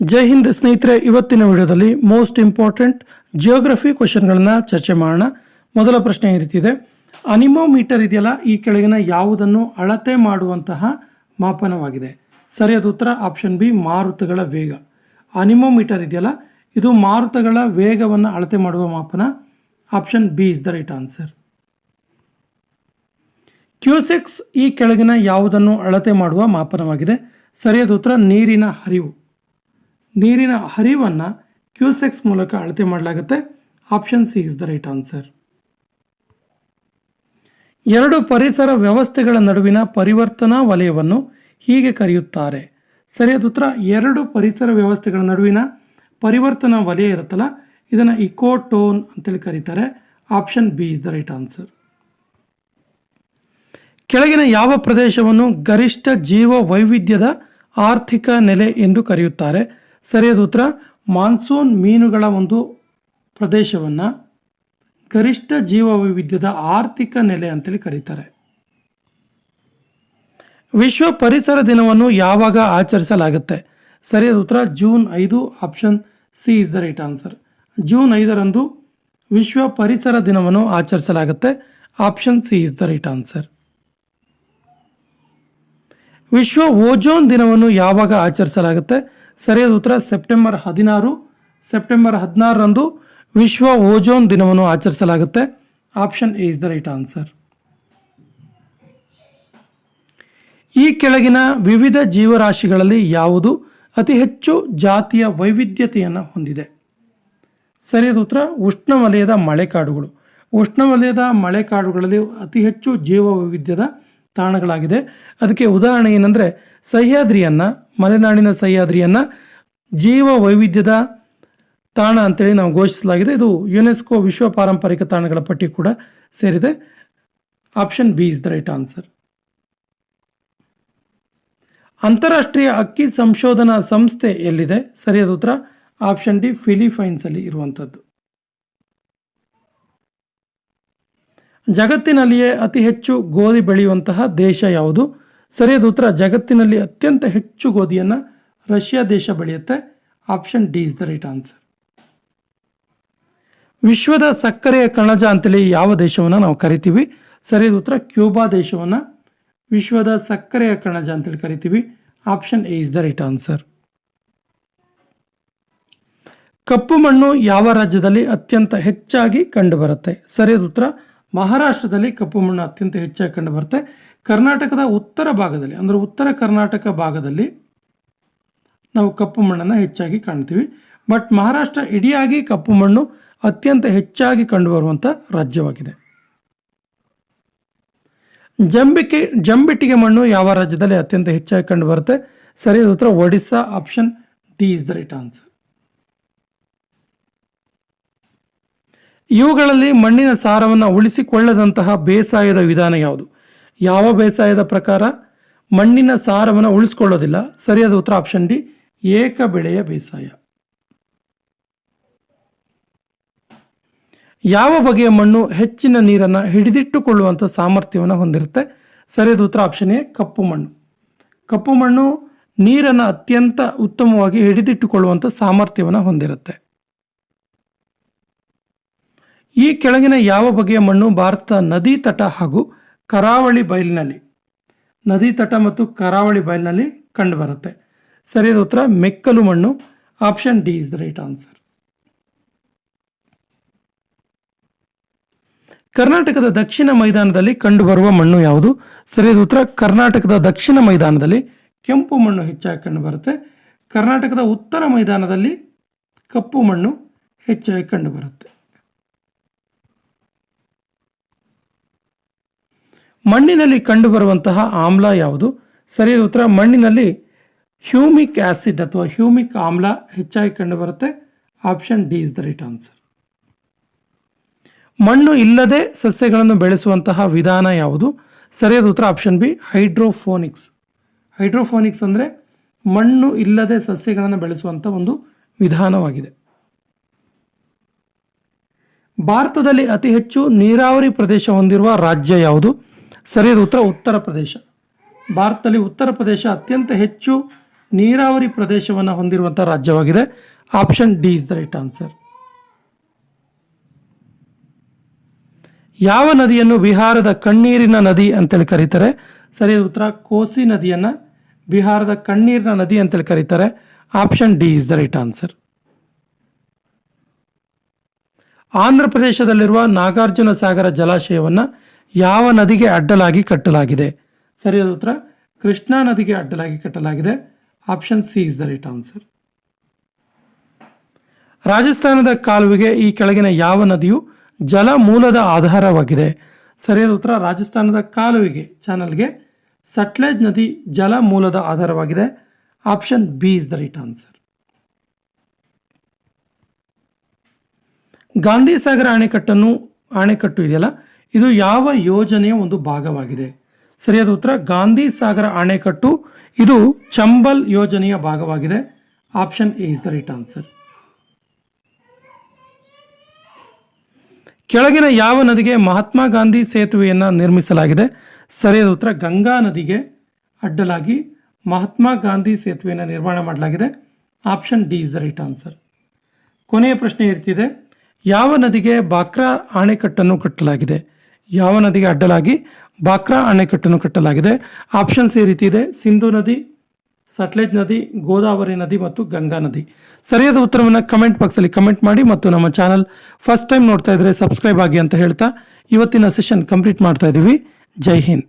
ಜೈ ಹಿಂದ್ ಸ್ನೇಹಿತರೆ, ಇವತ್ತಿನ ವಿಡಿಯೋದಲ್ಲಿ ಮೋಸ್ಟ್ ಇಂಪಾರ್ಟೆಂಟ್ ಜಿಯೋಗ್ರಫಿ ಕ್ವಶನ್ಗಳನ್ನ ಚರ್ಚೆ ಮಾಡೋಣ. ಮೊದಲ ಪ್ರಶ್ನೆ ಈ ರೀತಿ ಇದೆ. ಅನಿಮೋಮೀಟರ್ ಇದೆಯಲ್ಲ, ಈ ಕೆಳಗಿನ ಯಾವುದನ್ನು ಅಳತೆ ಮಾಡುವಂತಹ ಮಾಪನವಾಗಿದೆ. ಸರಿಯಾದ ಉತ್ತರ ಆಪ್ಷನ್ ಬಿ ಮಾರುತಗಳ ವೇಗ. ಅನಿಮೋಮೀಟರ್ ಇದೆಯಲ್ಲ, ಇದು ಮಾರುತಗಳ ವೇಗವನ್ನು ಅಳತೆ ಮಾಡುವ ಮಾಪನ. Option B is the right answer cusecs ಈ ಕೆಳಗಿನ ಯಾವುದನ್ನು ಅಳತೆ ಮಾಡುವ ಮಾಪನವಾಗಿದೆ. ಸರಿಯಾದ ಉತ್ತರ, ನೀರಿನ ಹರಿವು. ನೀರಿನ ಹರಿವನ್ನು ಕ್ಯೂಸೆಕ್ಸ್ ಮೂಲಕ ಅಳತೆ ಮಾಡಲಾಗುತ್ತೆ. Option C is the right answer ಎರಡು ಪರಿಸರ ವ್ಯವಸ್ಥೆಗಳ ನಡುವಿನ ಪರಿವರ್ತನಾ ವಲಯವನ್ನು ಹೀಗೆ ಕರೆಯುತ್ತಾರೆ. ಸರಿಯಾದ ಉತ್ತರ, ಎರಡು ಪರಿಸರ ವ್ಯವಸ್ಥೆಗಳ ನಡುವಿನ ಪರಿವರ್ತನಾ ವಲಯ ಇರುತ್ತಲ್ಲ, ಇದನ್ನು ಇಕೋಟೋನ್ ಅಂತೇಳಿ ಕರೀತಾರೆ. Option B is the right answer ಕೆಳಗಿನ ಯಾವ ಪ್ರದೇಶವನ್ನು ಗರಿಷ್ಠ ಜೀವ ವೈವಿಧ್ಯದ ಆರ್ಥಿಕ ನೆಲೆ ಎಂದು ಕರೆಯುತ್ತಾರೆ? ಸರಿಯಾದ ಉತ್ತರ. ಮಾನ್ಸೂನ್ ಮೀನುಗಳ ಒಂದು ಪ್ರದೇಶವನ್ನು ಗರಿಷ್ಠ ಜೀವ ವೈವಿಧ್ಯದ ಆರ್ಥಿಕ ನೆಲೆ ಅಂತೇಳಿ ಕರೀತಾರೆ. ವಿಶ್ವ ಪರಿಸರ ದಿನವನ್ನು ಯಾವಾಗ ಆಚರಿಸಲಾಗುತ್ತೆ? ಸರಿಯಾದ ಉತ್ತರ. ಜೂನ್ ಐದು, option C is the right answer. June ಐದರಂದು ವಿಶ್ವ ಪರಿಸರ ದಿನವನ್ನು ಆಚರಿಸಲಾಗುತ್ತೆ. Option C is the right answer. ವಿಶ್ವ ಓಜೋನ್ ದಿನವನ್ನು ಯಾವಾಗ ಆಚರಿಸಲಾಗುತ್ತೆ? ಸರಿಯಾದ ಉತ್ತರ ಸೆಪ್ಟೆಂಬರ್ ಹದಿನಾರು. ಸೆಪ್ಟೆಂಬರ್ ಹದಿನಾರರಂದು ವಿಶ್ವ ಓಜೋನ್ ದಿನವನ್ನು ಆಚರಿಸಲಾಗುತ್ತೆ. Option A is the right answer. ಈ ಕೆಳಗಿನ ವಿವಿಧ ಜೀವರಾಶಿಗಳಲ್ಲಿ ಯಾವುದು ಅತಿ ಹೆಚ್ಚು ಜಾತಿಯ ವೈವಿಧ್ಯತೆಯನ್ನು ಹೊಂದಿದೆ? ಸರಿಯಾದ ಉತ್ತರ, ಉಷ್ಣವಲಯದ ಮಳೆಕಾಡುಗಳು. ಉಷ್ಣವಲಯದ ಮಳೆಕಾಡುಗಳಲ್ಲಿ ಅತಿ ಹೆಚ್ಚು ಜೀವ ವೈವಿಧ್ಯದ ತಾಣಗಳಾಗಿದೆ. ಅದಕ್ಕೆ ಉದಾಹರಣೆ ಏನಂದರೆ, ಸಹ್ಯಾದ್ರಿಯನ್ನು, ಮಲೆನಾಡಿನ ಸಹ್ಯಾದ್ರಿಯನ್ನು ಜೀವ ವೈವಿಧ್ಯದ ತಾಣ ಅಂತೇಳಿ ನಾವು ಘೋಷಿಸಲಾಗಿದೆ. ಇದು ಯುನೆಸ್ಕೋ ವಿಶ್ವ ಪಾರಂಪರಿಕ ತಾಣಗಳ ಪಟ್ಟಿ ಕೂಡ ಸೇರಿದೆ. Option B is the right answer. ಅಂತಾರಾಷ್ಟ್ರೀಯ ಅಕ್ಕಿ ಸಂಶೋಧನಾ ಸಂಸ್ಥೆ ಎಲ್ಲಿದೆ? ಸರಿಯಾದ ಉತ್ತರ? ಆಪ್ಷನ್ ಡಿ ಫಿಲಿಪೈನ್ಸ್ ಅಲ್ಲಿ ಇರುವಂಥದ್ದು ಜಗತ್ತಿನಲ್ಲಿಯೇ ಅತಿ ಹೆಚ್ಚು ಗೋಧಿ ಬೆಳೆಯುವಂತಹ ದೇಶ ಯಾವುದು? ಸರಿಯಾದ ಉತ್ತರ, ಜಗತ್ತಿನಲ್ಲಿ ಅತ್ಯಂತ ಹೆಚ್ಚು ಗೋಧಿಯನ್ನು ರಷ್ಯಾ ದೇಶ ಬೆಳೆಯುತ್ತೆ. Option D is the right answer. ವಿಶ್ವದ ಸಕ್ಕರೆಯ ಕಣಜ ಅಂತೇಳಿ ಯಾವ ದೇಶವನ್ನು ನಾವು ಕರಿತೀವಿ? ಸರಿಯಾದ ಉತ್ತರ, ಕ್ಯೂಬಾ ದೇಶವನ್ನು ವಿಶ್ವದ ಸಕ್ಕರೆಯ ಕಣಜ ಅಂತೇಳಿ ಕರಿತೀವಿ. Option A is the right answer. ಕಪ್ಪು ಮಣ್ಣು ಯಾವ ರಾಜ್ಯದಲ್ಲಿ ಅತ್ಯಂತ ಹೆಚ್ಚಾಗಿ ಕಂಡುಬರುತ್ತೆ? ಸರಿಯಾದ ಉತ್ತರ ಮಹಾರಾಷ್ಟ್ರದಲ್ಲಿ ಕಪ್ಪು ಮಣ್ಣು ಅತ್ಯಂತ ಹೆಚ್ಚಾಗಿ ಕಂಡುಬರುತ್ತೆ ಕರ್ನಾಟಕದ ಉತ್ತರ ಭಾಗದಲ್ಲಿ, ಅಂದರೆ ಉತ್ತರ ಕರ್ನಾಟಕ ಭಾಗದಲ್ಲಿ ನಾವು ಕಪ್ಪು ಮಣ್ಣನ್ನು ಹೆಚ್ಚಾಗಿ ಕಾಣ್ತೀವಿ. ಬಟ್ ಮಹಾರಾಷ್ಟ್ರ ಇಡಿಯಾಗಿ ಕಪ್ಪು ಮಣ್ಣು ಅತ್ಯಂತ ಹೆಚ್ಚಾಗಿ ಕಂಡುಬರುವಂಥ ರಾಜ್ಯವಾಗಿದೆ. ಜಂಬಿಕೆ, ಜಂಬಿಟ್ಟಿಗೆ ಮಣ್ಣು ಯಾವ ರಾಜ್ಯದಲ್ಲಿ ಅತ್ಯಂತ ಹೆಚ್ಚಾಗಿ ಕಂಡುಬರುತ್ತೆ ಸರಿಯಾದ ಉತ್ತರ Odisha, option D is the right answer. ಇವುಗಳಲ್ಲಿ ಮಣ್ಣಿನ ಸಾರವನ್ನು ಉಳಿಸಿಕೊಳ್ಳದಂತಹ ಬೇಸಾಯದ ವಿಧಾನ ಯಾವುದು? ಯಾವ ಬೇಸಾಯದ ಪ್ರಕಾರ? ಮಣ್ಣಿನ ಸಾರವನ್ನು ಉಳಿಸಿಕೊಳ್ಳೋದಿಲ್ಲ. ಸರಿಯಾದ ಉತ್ತರ ಆಪ್ಷನ್ ಡಿ, ಏಕ ಬೆಳೆಯ ಬೇಸಾಯ. ಯಾವ ಬಗೆಯ ಮಣ್ಣು ಹೆಚ್ಚಿನ ನೀರನ್ನು ಹಿಡಿದಿಟ್ಟುಕೊಳ್ಳುವಂಥ ಸಾಮರ್ಥ್ಯವನ್ನು ಹೊಂದಿರುತ್ತೆ? ಸರಿಯಾದ ಉತ್ತರ ಆಪ್ಷನ್ ಎ, ಕಪ್ಪು ಮಣ್ಣು. ಕಪ್ಪು ಮಣ್ಣು ನೀರನ್ನು ಅತ್ಯಂತ ಉತ್ತಮವಾಗಿ ಹಿಡಿದಿಟ್ಟುಕೊಳ್ಳುವಂಥ ಸಾಮರ್ಥ್ಯವನ್ನು ಹೊಂದಿರುತ್ತೆ. ಈ ಕೆಳಗಿನ ಯಾವ ಬಗೆಯ ಮಣ್ಣು ಭಾರತದ ನದಿ ತಟ ಹಾಗೂ ಕರಾವಳಿ ಬಯಲಿನಲ್ಲಿ? ನದಿ ತಟ ಮತ್ತು ಕರಾವಳಿ ಬಯಲಿನಲ್ಲಿ ಕಂಡುಬರುತ್ತೆ. ಸರಿಯಾದ ಉತ್ತರ ಮೆಕ್ಕಲು ಮಣ್ಣು. Option D is the right answer ಕರ್ನಾಟಕದ ದಕ್ಷಿಣ ಮೈದಾನದಲ್ಲಿ ಕಂಡುಬರುವ ಮಣ್ಣು ಯಾವುದು? ಸರಿಯಾದ ಉತ್ತರ ಕರ್ನಾಟಕದ ದಕ್ಷಿಣ ಮೈದಾನದಲ್ಲಿ ಕೆಂಪು ಮಣ್ಣು ಹೆಚ್ಚಾಗಿ ಕಂಡುಬರುತ್ತೆ. ಕರ್ನಾಟಕದ ಉತ್ತರ ಮೈದಾನದಲ್ಲಿ ಕಪ್ಪು ಮಣ್ಣು ಹೆಚ್ಚಾಗಿ ಕಂಡುಬರುತ್ತೆ. ಮಣ್ಣಿನಲ್ಲಿ ಕಂಡುಬರುವಂತಹ ಆಮ್ಲ ಯಾವುದು? ಸರಿಯಾದ ಉತ್ತರ, ಮಣ್ಣಿನಲ್ಲಿ ಹ್ಯೂಮಿಕ್ ಆಸಿಡ್ ಅಥವಾ ಹ್ಯೂಮಿಕ್ ಆಮ್ಲ ಹೆಚ್ಚಾಗಿ ಕಂಡುಬರುತ್ತೆ. Option D is the right answer. ಮಣ್ಣು ಇಲ್ಲದೆ ಸಸ್ಯಗಳನ್ನು ಬೆಳೆಸುವಂತಹ ವಿಧಾನ ಯಾವುದು? ಸರಿಯಾದ ಉತ್ತರ, ಆಪ್ಷನ್ ಬಿ, ಹೈಡ್ರೋಫೋನಿಕ್ಸ್. ಹೈಡ್ರೋಫೋನಿಕ್ಸ್ ಅಂದರೆ ಮಣ್ಣು ಇಲ್ಲದೆ ಸಸ್ಯಗಳನ್ನು ಬೆಳೆಸುವಂಥ ಒಂದು ವಿಧಾನವಾಗಿದೆ. ಭಾರತದಲ್ಲಿ ಅತಿ ಹೆಚ್ಚು ನೀರಾವರಿ ಪ್ರದೇಶ ಹೊಂದಿರುವ ರಾಜ್ಯ ಯಾವುದು? ಸರಿಯಾದ ಉತ್ತರ ಉತ್ತರ ಪ್ರದೇಶ. ಭಾರತದಲ್ಲಿ ಉತ್ತರ ಪ್ರದೇಶ ಅತ್ಯಂತ ಹೆಚ್ಚು ನೀರಾವರಿ ಪ್ರದೇಶವನ್ನು ಹೊಂದಿರುವಂಥ ರಾಜ್ಯವಾಗಿದೆ. Option D is the right answer. ಯಾವ ನದಿಯನ್ನು ಬಿಹಾರದ ಕಣ್ಣೀರಿನ ನದಿ ಅಂತೇಳಿ ಕರೀತಾರೆ? ಸರಿಯಾದ ಉತ್ತರ, ಕೋಸಿ ನದಿಯನ್ನು ಬಿಹಾರದ ಕಣ್ಣೀರಿನ ನದಿ ಅಂತೇಳಿ ಕರೀತಾರೆ. Option D is the right answer. Andhra ಪ್ರದೇಶದಲ್ಲಿರುವ ನಾಗಾರ್ಜುನ ಸಾಗರ ಜಲಾಶಯವನ್ನು ಯಾವ ನದಿಗೆ ಅಡ್ಡಲಾಗಿ ಕಟ್ಟಲಾಗಿದೆ? ಸರಿಯಾದ ಉತ್ತರ. ಕೃಷ್ಣಾ ನದಿಗೆ ಅಡ್ಡಲಾಗಿ ಕಟ್ಟಲಾಗಿದೆ. Option C is the right answer. ರಾಜಸ್ಥಾನದ ಕಾಲುವೆಗೆ ಈ ಕೆಳಗಿನ ಯಾವ ನದಿಯು ಜಲ ಮೂಲದ ಆಧಾರವಾಗಿದೆ? ಸರಿಯಾದ ಉತ್ತರ. ರಾಜಸ್ಥಾನದ ಕಾಲುವೆಗೆ, ಚಾನಲ್ಗೆ ಸಟ್ಲೇಜ್ ನದಿ ಜಲ ಮೂಲದ ಆಧಾರವಾಗಿದೆ. Option B is the right answer. Gandhi Sagar ಅಣೆಕಟ್ಟನ್ನು ಅಣೆಕಟ್ಟು ಇದೆಯಲ್ಲ? ಇದು ಯಾವ ಯೋಜನೆಯ ಒಂದು ಭಾಗವಾಗಿದೆ? ಸರಿಯಾದ ಉತ್ತರ, ಗಾಂಧಿ ಸಾಗರ ಅಣೆಕಟ್ಟು ಇದು ಚಂಬಲ್ ಯೋಜನೆಯ ಭಾಗವಾಗಿದೆ. Option A is the right answer. ಕೆಳಗಿನ ಯಾವ ನದಿಗೆ ಮಹಾತ್ಮ ಗಾಂಧಿ ಸೇತುವೆಯನ್ನು ನಿರ್ಮಿಸಲಾಗಿದೆ? ಸರಿಯಾದ ಉತ್ತರ, ಗಂಗಾ ನದಿಗೆ ಅಡ್ಡಲಾಗಿ ಮಹಾತ್ಮ ಗಾಂಧಿ ಸೇತುವೆಯನ್ನು ನಿರ್ಮಾಣ ಮಾಡಲಾಗಿದೆ. Option D is the right answer. ಕೊನೆಯ ಪ್ರಶ್ನೆ ಇರ್ತಿದೆ. ಯಾವ ನದಿಗೆ ಬಾಕ್ರಾ ಅಣೆಕಟ್ಟನ್ನು ಕಟ್ಟಲಾಗಿದೆ? ಯಾವ ನದಿಗೆ ಅಡ್ಡಲಾಗಿ ಬಾಕ್ರಾ ಅಣೆಕಟ್ಟನ್ನು ಕಟ್ಟಲಾಗಿದೆ. ಆಪ್ಷನ್ಸ್ ಈ ರೀತಿ ಇದೆ. ಸಿಂಧು ನದಿ, ಸಟ್ಲೇಜ್ ನದಿ, ಗೋದಾವರಿ ನದಿ ಮತ್ತು ಗಂಗಾ ನದಿ. ಸರಿಯಾದ ಉತ್ತರವನ್ನು ಕಮೆಂಟ್ ಬಾಕ್ಸಲ್ಲಿ ಕಮೆಂಟ್ ಮಾಡಿ ಮತ್ತು ನಮ್ಮ ಚಾನಲ್ ಫಸ್ಟ್ ಟೈಮ್ ನೋಡ್ತಾ ಇದ್ರೆ ಸಬ್ಸ್ಕ್ರೈಬ್ ಆಗಿ ಅಂತ ಹೇಳ್ತಾ ಇವತ್ತಿನ ಸೆಷನ್ ಕಂಪ್ಲೀಟ್ ಮಾಡ್ತಾ ಇದ್ದೀವಿ. ಜೈ ಹಿಂದ್.